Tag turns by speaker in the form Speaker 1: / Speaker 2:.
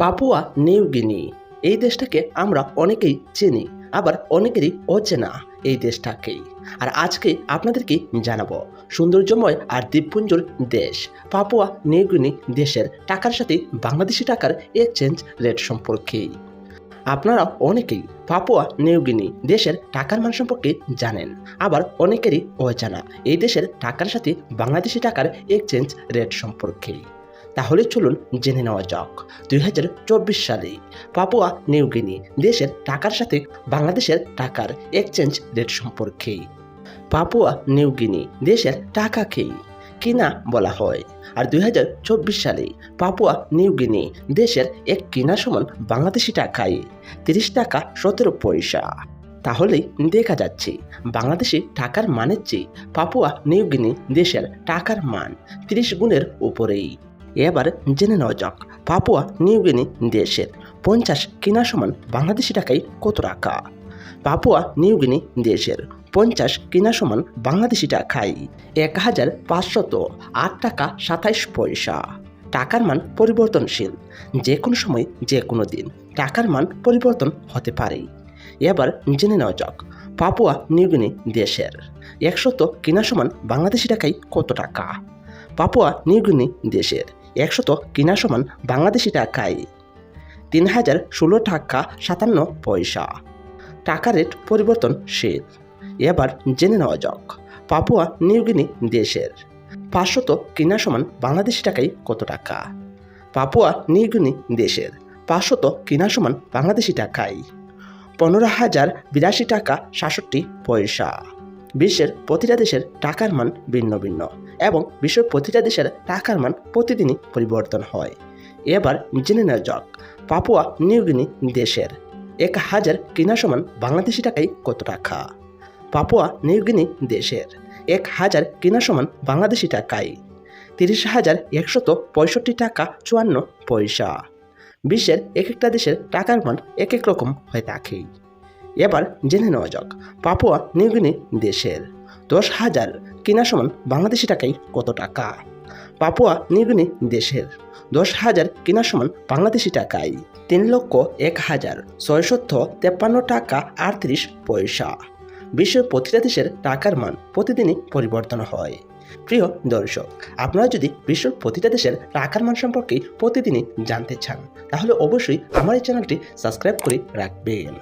Speaker 1: Papua New Guinea. এই দেশটাকে আমরা অনেকেই চিনি, আবার অনেকেরই অচেনা এই দেশটাকেই আর আজকে আপনাদেরকে জানাব, সৌন্দর্যময় আর দ্বীপপুঞ্জর দেশ, পাপুয়া নিউগিনি দেশের টাকার সাথে বাংলাদেশি টাকার এক্সচেঞ্জ রেট সম্পর্কে। আপনারা অনেকেই পাপুয়া নিউগিনি দেশের টাকার মান সম্পর্কে জানেন, আবার অনেকেরই অজানা এই দেশের টাকার সাথে বাংলাদেশি টাকার এক্সচেঞ্জ রেট সম্পর্কে। তাহলে চলুন জেনে নেওয়া যাক। দুই হাজার চব্বিশ সালে পাপুয়া নিউগিনি দেশের টাকার সাথে বাংলাদেশের টাকার এক্সচেঞ্জ রেট সম্পর্কে। পাপুয়া নিউগিনি দেশের টাকাকেই কিনা বলা হয়। আর দুই হাজার চব্বিশ সালে পাপুয়া নিউগিনি দেশের এক কিনা সমান বাংলাদেশি টাকায় তিরিশ টাকা সতেরো পয়সা। তাহলেই দেখা যাচ্ছে, বাংলাদেশি টাকার মানের চেয়ে পাপুয়া নিউগিনি দেশের টাকার মান তিরিশ গুণের উপরেই। এবার জেনে নেওয়া যাক, পাপুয়া নিউগিনি দেশের পঞ্চাশ কিনা সমান বাংলাদেশি টাকায় কত টাকা? পাপুয়া নিউগিনি দেশের পঞ্চাশ কিনা সমান বাংলাদেশি টাকায় এক হাজার পাঁচশত আট টাকা সাতাইশ পয়সা। টাকার মান পরিবর্তনশীল যে কোনো সময় যে কোনো দিন টাকার মান পরিবর্তন হতে পারে। এবার জেনে নেওয়া যাক, পাপুয়া নিউগিনি দেশের একশত কিনা সমান বাংলাদেশি টাকায় কত টাকা? পাপুয়া নিউগিনি দেশের একশত কিনা সমান বাংলাদেশি টাকায়। তিন হাজার ষোলো টাকা সাতান্ন পয়সা। টাকা রেট পরিবর্তন পরিবর্তনশীল এবার জেনে নেওয়া যাক, পাপুয়া নিউগিনি দেশের। পাঁচশত কিনা সমান বাংলাদেশি টাকায় কত টাকা? পাপুয়া নিউগিনি দেশের, পাঁচশত কিনা সমান বাংলাদেশি টাকায়। পনেরো হাজার বিরাশি টাকা সাতষট্টি পয়সা। বিশ্বের প্রতিটা দেশের টাকার মান ভিন্ন ভিন্ন এবং বিশ্বের প্রতিটা দেশের টাকার মান প্রতিদিনই পরিবর্তন হয়। এবার জেনে নেওয়া যাক, পাপুয়া নিউগিনি দেশের এক হাজার কিনা সমান বাংলাদেশি টাকায় কত টাকা? পাপুয়া নিউগিনি দেশের এক হাজার কিনা সমান বাংলাদেশি টাকায় তিরিশ হাজার একশত পঁয়ষট্টি টাকা চুয়ান্ন পয়সা। বিশ্বের এক একটা দেশের টাকার মান এক এক রকম হয়ে থাকে। এবার জেনে নেওয়া যাক, পাপুয়া নিউগিনি দেশের। দশ হাজার কেনা সমান বাংলাদেশি টাকায় কত টাকা? পাপুয়া নিউগিনি দেশের। দশ হাজার কেনা সমান বাংলাদেশি টাকায় তিন লক্ষ এক হাজার ছয়শত তেপ্পান্ন টাকা আটত্রিশ পয়সা। বিশ্বের প্রতিটা দেশের টাকার মান প্রতিদিনই পরিবর্তন হয়। প্রিয় দর্শক, আপনারা যদি বিশ্বের প্রতিটা দেশের টাকার মান সম্পর্কে প্রতিদিনই জানতে চান, তাহলে অবশ্যই আমার এই চ্যানেলটি সাবস্ক্রাইব করে রাখবেন।